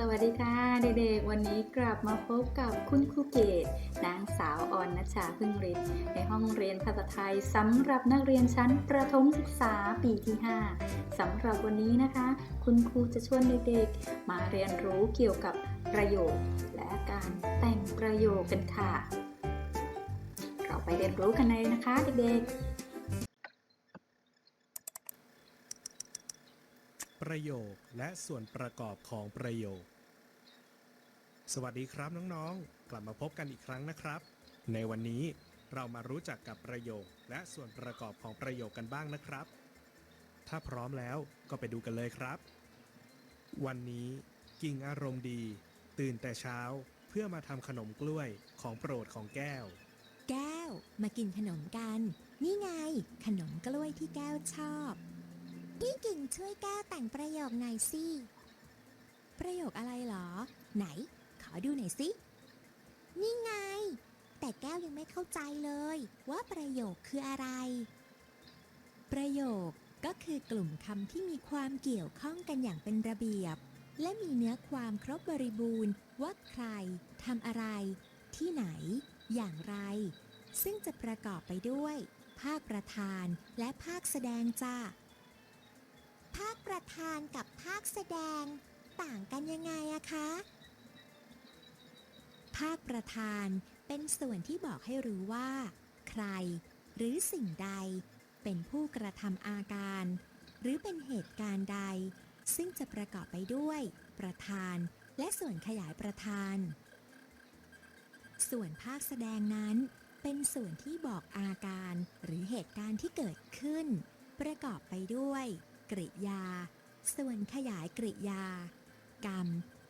สวัสดีค่ะเด็กๆ วันนี้กลับมาพบกับคุณครูเกตนางสาวออนนัชชาพึ่งฤทธิ์ในห้องเรียนภาษาไทยสำหรับนักเรียนชั้นประถมศึกษาปีที่ 5สำหรับวันนี้นะคะ คุณครูจะชวนเด็กๆ มาเรียนรู้เกี่ยวกับประโยค และการแต่งประโยคกันค่ะ เราไปเรียนรู้กันเลยนะคะเด็กๆ ประโยคและส่วนประกอบของประโยค สวัสดีครับน้องๆ กลับมาพบกันอีกครั้งนะครับ ในวันนี้เรามารู้จักกับประโยคและส่วนประกอบของประโยคกันบ้างนะครับ ถ้าพร้อมแล้วก็ไปดูกันเลยครับ วันนี้กิ่งอารมณ์ดี ตื่นแต่เช้าเพื่อมาทำขนมกล้วยของโปรดของแก้ว แก้วมากินขนมกัน นี่ไง ขนมกล้วยที่แก้วชอบ พี่กิ่งช่วยแก้วแต่งประโยคหน่อยสิ ประโยคอะไรเหรอ ไหน ดูหน่อยสิ นี่ไง แต่แก้วยังไม่เข้าใจเลย ว่าประโยคคืออะไร ประโยคก็คือกลุ่มคำที่มีความเกี่ยวข้องกันอย่างเป็นระเบียบ และมีเนื้อความครบบริบูรณ์ ว่าใครทำอะไร ที่ไหน อย่างไร ซึ่งจะประกอบไปด้วย ภาคประธานและภาคแสดงจ้าภาคประธานกับภาคแสดง ต่างกันยังไงอะคะ ภาคประธานเป็นส่วนที่บอกให้รู้ว่า ใคร หรือสิ่งใด เป็นผู้กระทำอาการ หรือเป็นเหตุการณ์ใด ซึ่งจะประกอบไปด้วย ประธานและส่วนขยายประธาน ส่วนภาคแสดงนั้นเป็นส่วนที่บอกอาการหรือเหตุการณ์ที่เกิดขึ้น ประกอบไปด้วย กริยา ส่วนขยายกริยา กรรม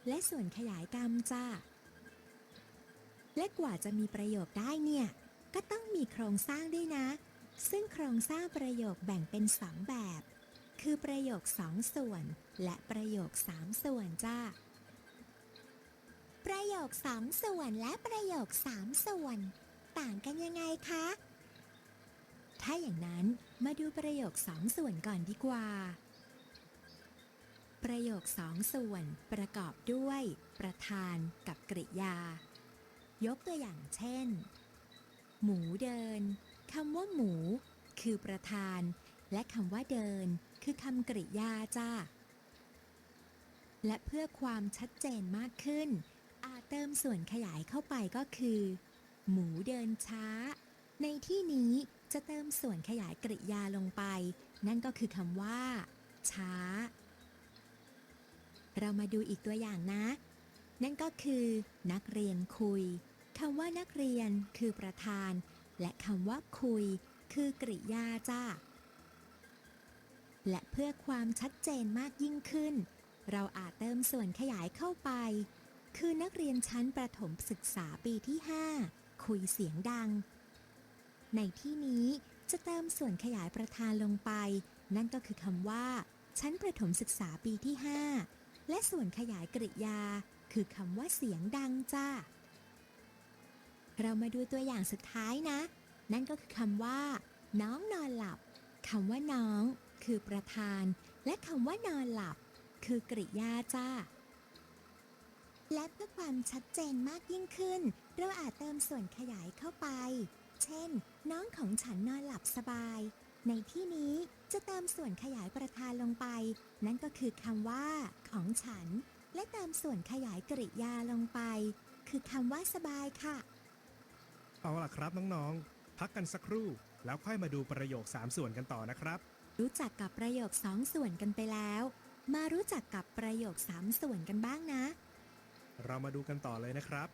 และส่วนขยายกรรมจ้า และกว่าจะมีประโยคได้เนี่ย ก็ต้องมีโครงสร้างด้วยนะ ซึ่งโครงสร้างประโยคแบ่งเป็นสองแบบ คือประโยคสองส่วน และประโยคสามส่วนจ้าประโยคสองส่วนและประโยคสามส่วน ต่างกันยังไงคะ ถ้าอย่างนั้นมาดูประโยคสองส่วนก่อนดีกว่า ประโยคสองส่วนประกอบด้วย ประธานกับกริยา ยกตัวอย่างเช่น หมูเดินคำว่าหมู คือประธาน และคำว่าเดิน คือคำกริยาจ้าและเพื่อความชัดเจนมากขึ้น อาจเติมส่วนขยายเข้าไปก็คือ หมูเดินช้า ในที่นี้จะเติมส่วนขยายกริยาลงไป นั่นก็คือคำว่า ช้า เรามาดูอีกตัวอย่างนะ นั่นก็คือนักเรียนคุยคำว่านักเรียนคือประธาน และคำว่าคุย คือกริยาจ้า และเพื่อความชัดเจนมากยิ่งขึ้น เราอาจเติมส่วนขยายเข้าไป คือนักเรียนชั้นประถมศึกษาปีที่ 5 คุยเสียงดัง ในที่นี้จะเติมส่วนขยายประธานลงไป นั่นก็คือคำว่า ชั้นประถมศึกษาปีที่ 5 และส่วนขยายกริยา คือคำว่าเสียงดังจ้า เรามาดูตัวอย่างสุดท้ายนะ นั่นก็คือคำว่า น้องนอนหลับคำว่าน้อง คือประธาน และคำว่านอนหลับ คือกริยาจ้า และเพื่อความชัดเจนมากยิ่งขึ้น เราอาจเติมส่วนขยายเข้าไป เช่น น้องของฉันนอนหลับสบาย ในที่นี้จะเติมส่วนขยายประธานลงไป นั่นก็คือคำว่า ของฉัน และเติมส่วนขยายกริยาลงไป คือคำว่าสบายค่ะ เอาล่ะครับน้องๆ พักกันสักครู่ แล้วค่อยมาดูประโยค 3 ส่วนกันต่อนะครับ รู้จักกับประโยคสองส่วนกันไปแล้ว มารู้จักกับประโยคสามส่วนกันบ้างนะ เรามาดูกันต่อเลยนะครับ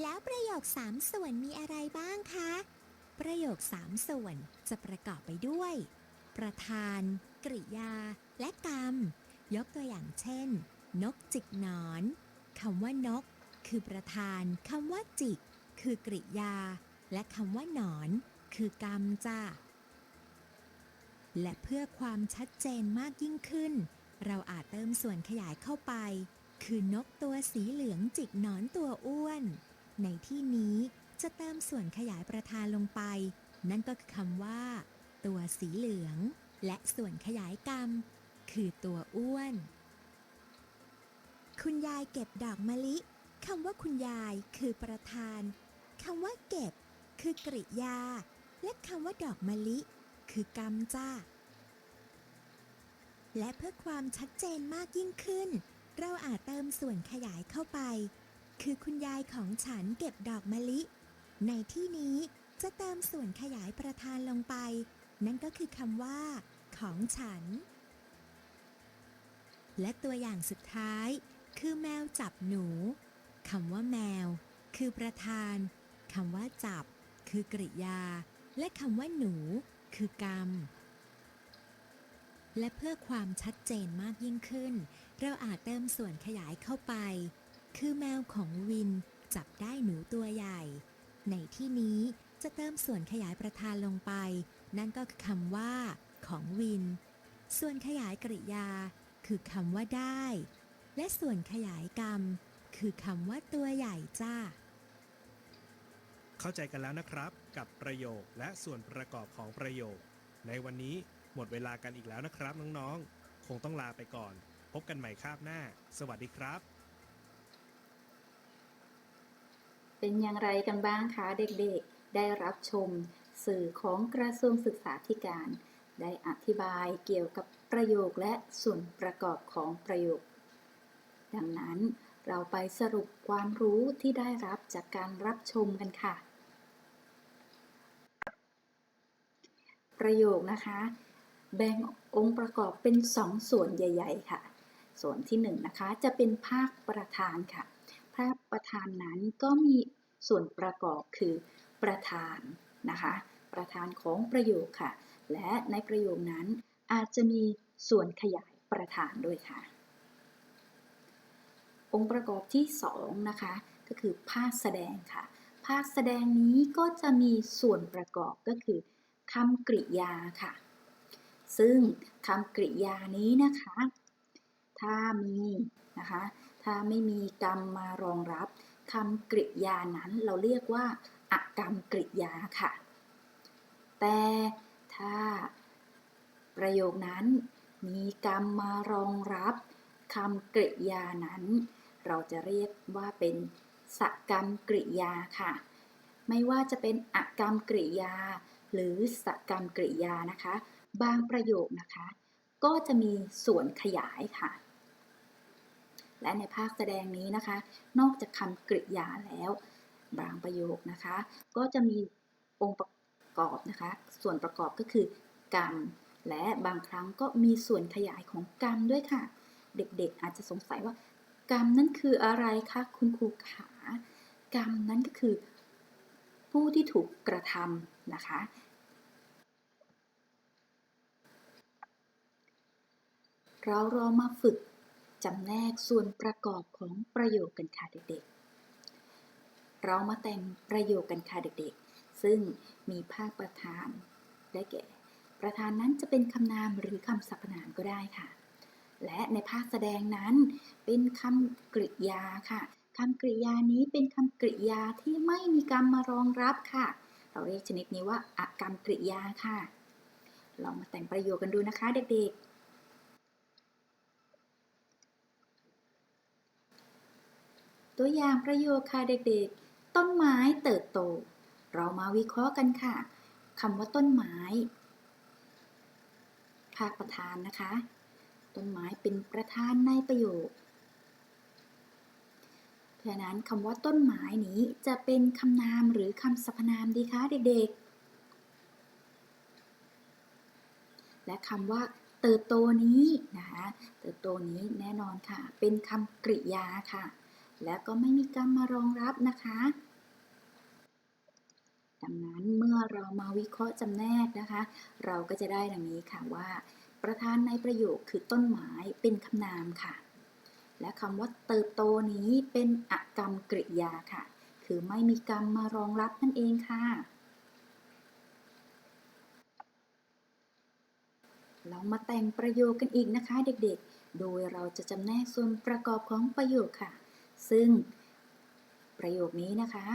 แล้วประโยคสามส่วนมีอะไรบ้างคะ ประโยคสามส่วนจะประกอบไปด้วย ประธาน กริยา และกรรม ยกตัวอย่างเช่น นกจิกหนอนคำว่านก คือประธานคำว่าจิก คือกริยา และคำว่าหนอน คือกรรมจ้าและเพื่อความชัดเจนมากยิ่งขึ้น เราอาจเติมส่วนขยายเข้าไป คือนกตัวสีเหลืองจิกหนอนตัวอ้วน ในที่นี้จะเติมส่วนขยายประธานลงไป นั่นก็คือคำว่า ตัวสีเหลือง และส่วนขยายกรรม คือตัวอ้วน คุณยายเก็บดอกมะลิคำว่าคุณยายคือประธานคำว่าเก็บ คือกริยา และคำว่าดอกมะลิ คือกรรมจ้าและเพื่อความชัดเจนมากยิ่งขึ้น เราอาจเติมส่วนขยายเข้าไป คือคุณยายของฉันเก็บดอกมะลิ ในที่นี้จะเติมส่วนขยายประธานลงไป นั่นก็คือคำว่า ของฉัน และตัวอย่างสุดท้าย คือแมวจับหนูคำว่าแมว คือประธานคำว่าจับ คือกริยา และคำว่าหนู คือกรรม และเพื่อความชัดเจนมากยิ่งขึ้น เราอาจเติมส่วนขยายเข้าไป คือแมวของวิน จับได้หนูตัวใหญ่ ในที่นี้จะเติมส่วนขยายประธานลงไป นั่นก็คือคำว่า ของวิน ส่วนขยายกริยา คือคำว่าได้ และส่วนขยายกรรม คือคำว่าตัวใหญ่จ้า เข้าใจกันแล้วนะครับ กับประโยคและส่วนประกอบของประโยค ในวันนี้หมดเวลากันอีกแล้วนะครับน้องๆ คงต้องลาไปก่อน พบกันใหม่คาบหน้า สวัสดีครับ เป็นอย่างไรกันบ้างคะเด็กๆ ได้รับชม สื่อของกระทรวงศึกษาธิการ ได้อธิบายเกี่ยวกับประโยคและส่วนประกอบของประโยค ดังนั้นเราไปสรุปความรู้ที่ได้รับจากการรับชมกันค่ะ ประโยคนะคะ แบ่งองค์ประกอบเป็นสองส่วนใหญ่ ๆ ค่ะ ส่วนที่หนึ่งนะคะจะเป็นภาคประธานค่ะ ภาคประธานนั้นก็มีส่วนประกอบคือประธานนะคะ ประธานของประโยคค่ะ และในประโยคนั้นอาจจะมีส่วนขยายประธานด้วยค่ะ องค์ประกอบที่สองนะคะก็คือภาคแสดงค่ะ ภาคแสดงนี้ก็จะมีส่วนประกอบก็คือคำกริยาค่ะ ซึ่งคำกริยานี้นะคะ ถ้ามีนะคะ ถ้าไม่มีกรรมมารองรับคำกริยานั้นเราเรียกว่า อกรรมกริยาค่ะ แต่ ถ้า ประโยคนั้นมีกรรมมารองรับคำกริยานั้น เราจะเรียกว่าเป็นสกรรมกริยาค่ะ ไม่ว่าจะเป็นอกรรมกริยา หรือสกรรมกริยานะคะ บางประโยคนะคะ ก็จะมีส่วนขยายค่ะ และในภาคแสดงนี้นะคะ นอกจากคำกริยาแล้ว บางประโยคนะคะ ก็จะมีองค์ประกอบ อบนะคะ ส่วนประกอบก็คือกรรม และบางครั้งก็มีส่วนขยายของกรรมด้วยค่ะ เด็กๆอาจจะสงสัยว่า กรรมนั้นคืออะไรคะคุณครูขากรรมนั้นก็คือ ผู้ที่ถูกกระทำนะคะเราลองมาฝึกจำแนกส่วนประกอบของประโยคกันค่ะเด็กๆ เรามาแต่งประโยคกันค่ะเด็กๆ ซึ่งมีภาคประธาน ได้แก่ ประธานนั้นจะเป็นคำนามหรือคำสรรพนามก็ได้ค่ะ และในภาคแสดงนั้นเป็นคำกริยาค่ะคำกริยานี้เป็นคำกริยาที่ไม่มีกรรมมารองรับค่ะ เราเรียกชนิดนี้ว่าอากรรมกริยาค่ะ ลองมาแต่งประโยคกันดูนะคะเด็กๆตัวอย่างประโยคค่ะเด็กๆ ต้นไม้เติบโต เรามาวิเคราะห์กันค่ะคำว่าต้นไม้ ภาคประธานนะคะ ต้นไม้เป็นประธานในประโยคเพราะนั้นคำว่าต้นไม้นี้จะเป็นคำนามหรือคำสรรพนามดีคะเด็กๆ และคำว่าเติบโตนี้นะคะเติบโตนี้แน่นอนค่ะ เป็นคำกริยาค่ะ และก็ไม่มีกรรมมารองรับนะคะ ดังนั้นเมื่อเรามาวิเคราะห์จำแนกนะคะ เราก็จะได้ดังนี้ค่ะว่า ประธานในประโยคคือต้นไม้เป็นคำนามค่ะ และคำว่าเติบโตนี้เป็นอกรรมกริยาค่ะ คือไม่มีกรรมมารองรับนั่นเองค่ะ เรามาแต่งประโยคกันอีกนะคะเด็กๆ โดยเราจะจำแนกส่วนประกอบของประโยคค่ะ ซึ่งประโยคนี้นะคะ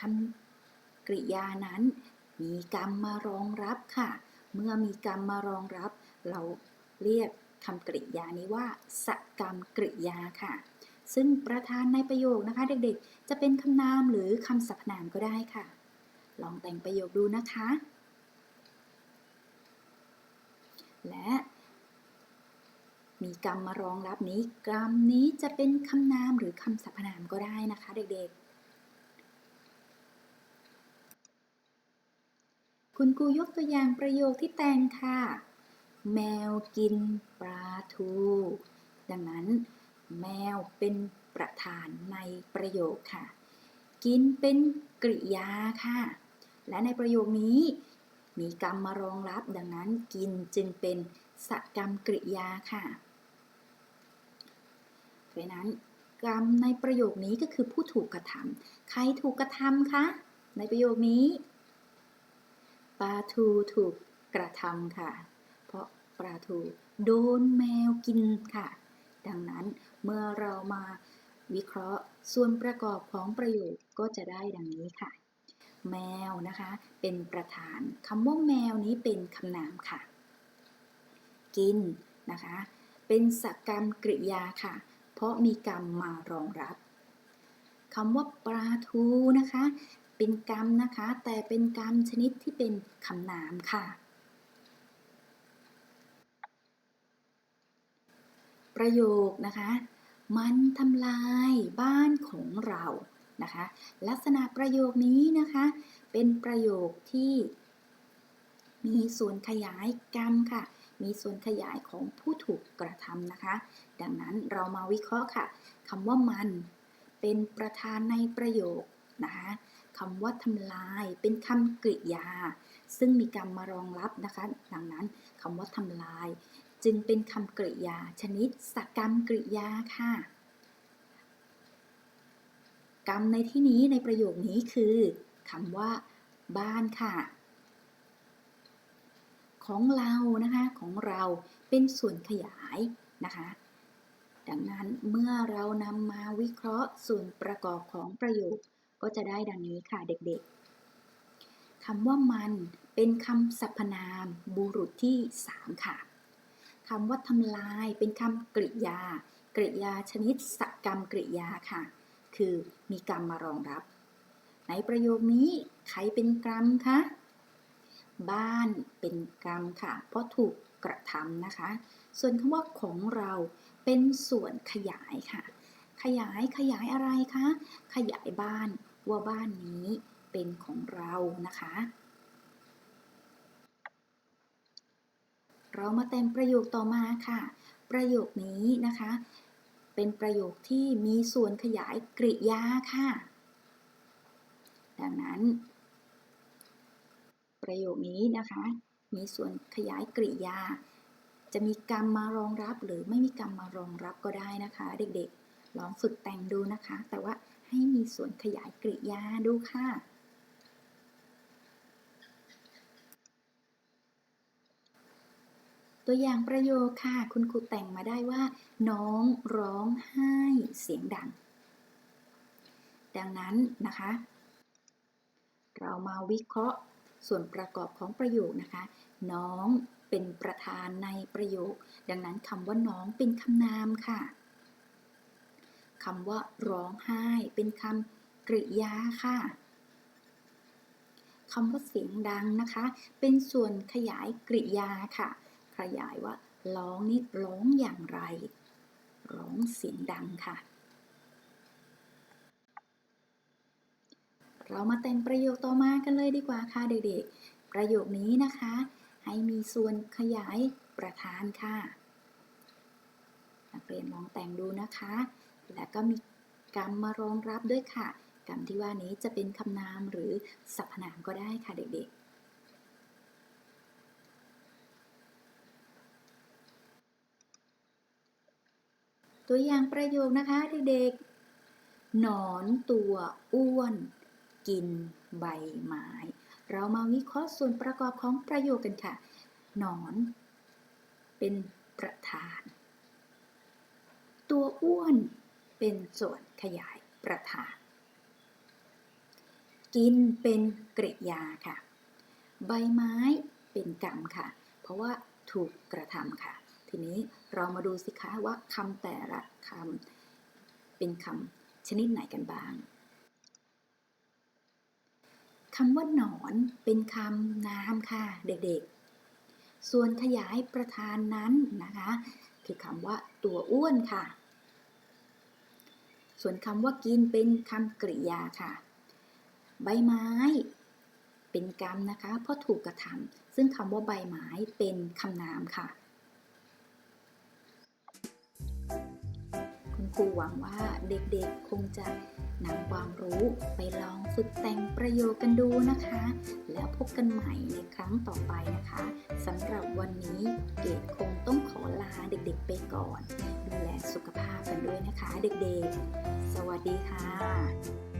คำ กริยานั้น มีกรรมมารองรับค่ะ เมื่อมีกรรมมารองรับ เราเรียกคำกริยานี้ว่าสกรรมกริยาค่ะ ซึ่งประธานในประโยคนะคะ เด็กๆ จะเป็นคำนามหรือคำสรรพนามก็ได้ค่ะ ลองแต่งประโยคดูนะคะ และมีกรรมมารองรับนี้ กรรมนี้จะเป็นคำนามหรือคำสรรพนามก็ได้นะคะ เด็กๆ คุณครูยกตัวอย่างประโยคที่แต่งค่ะ แมวกินปลาทู ดังนั้น แมวเป็นประธานในประโยคค่ะ กินเป็นกริยาค่ะ และในประโยคนี้ มีกรรมมารองรับ ดังนั้นกินจึงเป็นสักรรมกริยาค่ะเพราะนั้นกรรมในประโยคนี้ก็คือผู้ถูกกระทำใครถูกกระทำคะในประโยคนี้ ลาทูถูกกระทำค่ะ เพราะปลาทูโดนแมวกินค่ะ ดังนั้นเมื่อเรามาวิเคราะห์ส่วนประกอบของประโยคก็จะได้ดังนี้ค่ะ แมวนะคะ เป็นประธานคำว่าแมวนี้เป็นคำนามค่ะ กินนะคะ เป็นสกรรมกริยาค่ะ เพราะมีกรรมมารองรับคำว่าปลาทูนะคะ เป็นกรรมนะคะ แต่เป็นกรรมชนิดที่เป็นคำนามค่ะ ประโยคนะคะ มันทำลายบ้านของเรานะคะ ลักษณะประโยคนี้นะคะ เป็นประโยคที่มีส่วนขยายกรรมค่ะ มีส่วนขยายของผู้ถูกกระทำนะคะ ดังนั้นเรามาวิเคราะห์ค่ะคำว่ามันเป็นประธานในประโยคนะคะ คำว่าทำลายเป็นคำกริยา ซึ่งมีกรรมมารองรับนะคะ ดังนั้นคำว่าทำลาย จึงเป็นคำกริยา ชนิดสกรรมกริยาค่ะ กรรมในที่นี้ในประโยคนี้คือคำว่า บ้านค่ะ ของเรานะคะของเราเป็นส่วนขยายนะคะดังนั้นเมื่อเรานำมาวิเคราะห์ส่วนประกอบของประโยค ก็จะได้ดังนี้ค่ะเด็กๆคำว่ามันเป็นคำสรรพนามบุรุษที่ 3 ค่ะคำว่าทำลายเป็นคำกริยา กริยาชนิดสกรรมกริยาค่ะ คือมีกรรมมารองรับ ในประโยคนี้ใครเป็นกรรมคะบ้านเป็นกรรมค่ะ เพราะถูกกระทำนะคะ ส่วนคำว่าของเราเป็นส่วนขยายค่ะ ขยายขยายอะไรคะ ขยายบ้าน ว่าบ้านนี้เป็นของเรานะคะ เรามาแต่งประโยคต่อมาค่ะ ประโยคนี้นะคะ เป็นประโยคที่มีส่วนขยายกริยาค่ะ ดังนั้น ประโยคนี้นะคะ มีส่วนขยายกริยา จะมีกรรมมารองรับหรือไม่มีกรรมมารองรับก็ได้นะคะ เด็กๆ ลองฝึกแต่งดูนะคะ แต่ว่า ให้มีส่วนขยายกริยาดูค่ะ ตัวอย่างประโยคค่ะ คุณครูแต่งมาได้ว่า น้องร้องไห้เสียงดัง ดังนั้นนะคะ เรามาวิเคราะห์ส่วนประกอบของประโยคนะคะ น้องเป็นประธานในประโยค ดังนั้นคำว่าน้องเป็นคำนามค่ะ คำว่าร้องไห้ เป็นคำกริยาค่ะคำว่าเสียงดังนะคะ เป็นส่วนขยายกริยาค่ะ ขยายว่าร้องนี่ร้องอย่างไร ร้องเสียงดังค่ะ เรามาแต่งประโยคต่อมากันเลยดีกว่าค่ะเด็กๆ ประโยคนี้นะคะ ให้มีส่วนขยายประธานค่ะ นักเรียนลองแต่งดูนะคะ และก็มีกรรมมารองรับด้วยค่ะ กรรมที่ว่านี้จะเป็นคำนามหรือสรรพนามก็ได้ค่ะเด็กๆ ตัวอย่างประโยคนะคะเด็กๆ หนอนตัวอ้วน กินใบไม้ เรามาวิเคราะห์ส่วนประกอบของประโยคกันค่ะ หนอน เป็นประธาน ตัวอ้วน เป็นส่วนขยายประธาน กินเป็นกริยาค่ะ ใบไม้เป็นกรรมค่ะ เพราะว่าถูกกระทำค่ะ ทีนี้เรามาดูสิคะว่าคำแต่ละคำเป็นคำชนิดไหนกันบ้างคำว่าหนอนเป็นคำนามค่ะเด็กๆ ส่วนขยายประธานนั้นนะคะ คือคำว่าตัวอ้วนค่ะ ส่วนคำว่ากินเป็นคำกริยาค่ะ ใบไม้ เป็นกรรมนะคะ เพราะถูกกระทำซึ่งคำว่าใบไม้เป็นคำนามค่ะ ครูหวังว่าเด็กๆคงจะนำความรู้ไปลองฝึกแต่งประโยคกันดูนะคะ แล้วพบกันใหม่ในครั้งต่อไปนะคะสำหรับวันนี้เกดคงต้องขอลาเด็กๆไปก่อน ดูแลสุขภาพกันด้วยนะคะ เด็กๆ สวัสดีค่ะ